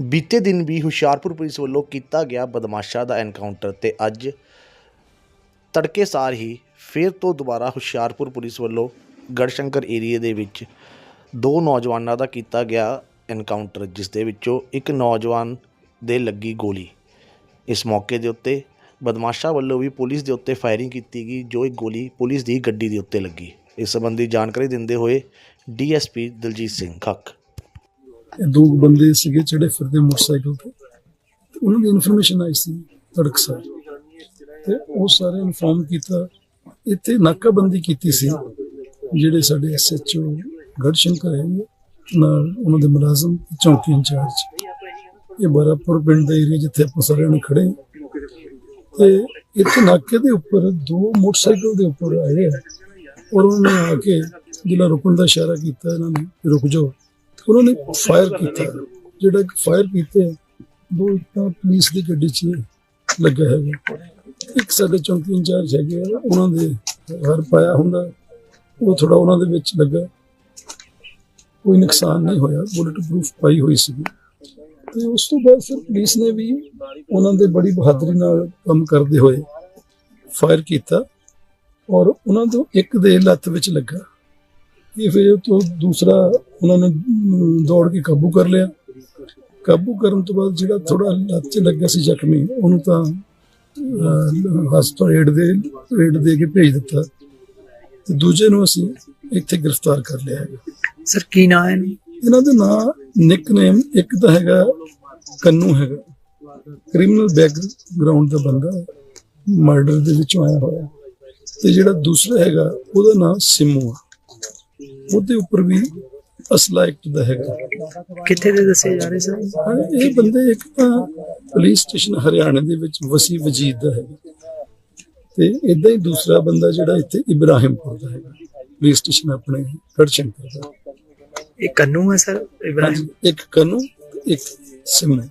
ਬੀਤੇ ਦਿਨ ਵੀ ਹੁਸ਼ਿਆਰਪੁਰ ਪੁਲਿਸ ਵੱਲੋਂ ਕੀਤਾ ਗਿਆ ਬਦਮਾਸ਼ਾਂ ਦਾ ਐਨਕਾਊਂਟਰ ਤੇ ਅੱਜ ਤੜਕੇ ਸਾਰ ਹੀ ਫਿਰ ਤੋਂ ਦੁਬਾਰਾ ਹੁਸ਼ਿਆਰਪੁਰ ਪੁਲਿਸ ਵੱਲੋਂ ਗੜਸ਼ੰਕਰ ਏਰੀਏ ਦੇ ਵਿੱਚ ਦੋ ਨੌਜਵਾਨਾਂ ਦਾ ਕੀਤਾ ਗਿਆ ਐਨਕਾਊਂਟਰ ਜਿਸ ਦੇ ਵਿੱਚੋਂ ਇੱਕ ਨੌਜਵਾਨ ਦੇ ਲੱਗੀ ਗੋਲੀ। ਇਸ ਮੌਕੇ ਦੇ ਉੱਤੇ ਬਦਮਾਸ਼ਾਂ ਵੱਲੋਂ ਵੀ ਪੁਲਿਸ ਦੇ ਉੱਤੇ ਫਾਇਰਿੰਗ ਕੀਤੀ ਗਈ, ਜੋ ਇੱਕ ਗੋਲੀ ਪੁਲਿਸ ਦੀ ਗੱਡੀ ਦੇ ਉੱਤੇ ਲੱਗੀ। ਇਸ ਸੰਬੰਧੀ ਜਾਣਕਾਰੀ ਦਿੰਦੇ ਹੋਏ ਡੀਐਸਪੀ ਦਲਜੀਤ ਸਿੰਘ ਖੱਕ। ਦੋ ਬੰਦੇ ਸੀਗੇ ਜਿਹੜੇ ਫਿਰਦੇ ਮੋਟਰਸਾਈਕਲ ਤੇ। ਉਹਨਾਂ ਦੀ ਇਨਫੋਰਮੇਸ਼ਨ ਆਈ ਸੀ ਤੜਕਸਾਰ ਤੇ ਉਹ ਸਾਰੇ ਇਨਫੋਰਮ ਕੀਤਾ। ਇੱਥੇ ਨਾਕਾਬੰਦੀ ਕੀਤੀ ਸੀ ਜਿਹੜੇ ਸਾਡੇ ਐਸਐਚਓ ਗੜਸ਼ੰਕਰ ਹੈ ਨਾਲ ਉਹਨਾਂ ਦੇ ਮੁਲਾਜ਼ਮ, ਚੌਂਕੀ ਇੰਚਾਰਜ। ਇਹ ਬਰਾਪੁਰ ਪਿੰਡ ਦਾ ਏਰੀਆ ਜਿੱਥੇ ਆਪਾਂ ਸਾਰਿਆਂ ਨੇ ਖੜੇ ਤੇ ਇੱਥੇ ਨਾਕੇ ਦੇ ਉੱਪਰ ਦੋ ਮੋਟਰਸਾਈਕਲ ਦੇ ਉੱਪਰ ਆਏ ਆ। ਔਰ ਉਹਨਾਂ ਨੇ ਆ ਕੇ ਜਿਹੜਾ ਰੁਕਣ ਦਾ ਇਸ਼ਾਰਾ ਕੀਤਾ ਇਹਨਾਂ ਨੇ ਰੁਕ ਜਾਓ। ਉਹਨਾਂ ਨੇ ਫਾਇਰ ਕੀਤਾ ਜਿਹੜਾ ਫਾਇਰ ਕੀਤੇ ਦੋ ਇੱਟਾਂ ਪੁਲਿਸ ਦੀ ਗੱਡੀ 'ਚ ਲੱਗਾ ਹੈਗਾ ਇੱਕ ਸਾਡੇ ਚੌਂਕੀ ਇੰਚਾਰਜ ਹੈਗੇ ਉਹਨਾਂ ਦੇ ਹਰ ਪਾਇਆ ਹੁੰਦਾ ਉਹ ਥੋੜਾ ਉਹਨਾਂ ਦੇ ਵਿੱਚ ਲੱਗਾ ਕੋਈ ਨੁਕਸਾਨ ਨਹੀਂ ਹੋਇਆ ਬੁਲਟ ਪ੍ਰੂਫ ਪਾਈ ਹੋਈ ਸੀ ਤੇ ਉਸ ਤੋਂ ਬਾਅਦ ਫਿਰ ਪੁਲਿਸ ਨੇ ਵੀ ਉਹਨਾਂ ਦੇ ਬੜੀ ਬਹਾਦਰੀ ਨਾਲ ਕੰਮ ਕਰਦੇ ਹੋਏ ਫਾਇਰ ਕੀਤਾ ਔਰ ਉਹਨਾਂ ਤੋਂ ਇੱਕ ਦੇ ਲੱਤ ਵਿੱਚ ਲੱਗਾ ਇਹ ਫਿਰ ਉਹ ਤੋਂ ਦੂਸਰਾ ਉਹਨਾਂ ਨੇ ਦੌੜ ਕੇ ਕਾਬੂ ਕਰ ਲਿਆ। ਕਾਬੂ ਕਰਨ ਤੋਂ ਬਾਅਦ ਜਿਹੜਾ ਥੋੜਾ ਲੱਤ 'ਚ ਲੱਗਾ ਸੀ ਜ਼ਖਮੀ ਉਹਨੂੰ ਤਾਂ ਹਸਪਤਾਲ ਏਡ ਦੇ ਏਡ ਦੇ ਕੇ ਭੇਜ ਦਿੱਤਾ। ਤੇ ਦੂਜੇ ਨੂੰ ਅਸੀਂ ਇੱਥੇ ਗ੍ਰਿਫਤਾਰ ਕਰ ਲਿਆ ਹੈਗਾ। ਸਰ ਕੀ ਨਾਂ ਹੈ ਇਹਨਾਂ? ਦੇ ਨਾਂ ਨਿਕਨੇਮ ਇੱਕ ਤਾਂ ਹੈਗਾ ਕੰਨੂ ਹੈਗਾ। ਕ੍ਰਿਮੀਨਲ ਬੈਕਗ੍ਰਾਉਂਡ ਦਾ ਬੰਦਾ ਮਰਡਰ ਦੇ ਵਿੱਚੋਂ ਆਇਆ ਹੋਇਆ। ਤੇ ਜਿਹੜਾ ਦੂਸਰਾ ਹੈਗਾ ਉਹਦਾ ਨਾਮ ਸਿੰਮੂ ਆ। ਉਹਦੇ ਉੱਪਰ ਵੀ ਅਸਲਾ ਐਕਟ ਦਾ ਹੈਗਾ। ਕਿੱਥੇ ਦੇ ਦੱਸੇ ਜਾ ਰਹੇ ਸਰ? ਹਾਂ, ਇਹ ਬੰਦੇ ਇੱਕ ਤਾਂ ਪੁਲਿਸ ਸਟੇਸ਼ਨ ਹਰਿਆਣਾ ਦੇ ਵਿੱਚ ਵਸੀ ਵਜੀਦ ਦਾ ਹੈਗਾ। ਤੇ ਇਦਾਂ ਹੀ ਦੂਸਰਾ ਬੰਦਾ ਜਿਹੜਾ ਇੱਥੇ ਇਬਰਾਹਿਮਪੁਰ ਦਾ ਹੈਗਾ। ਪੁਲਿਸ ਸਟੇਸ਼ਨ ਆਪਣੇ ਗੜਸ਼ੰਕਰ ਦਾ। ਇਹ ਕੰਨੂ ਹੈ ਸਰ? ਇਬਰਾਹਿਮ ਇੱਕ ਕਨੂੰ ਇੱਕ ਸਿਮਨੇ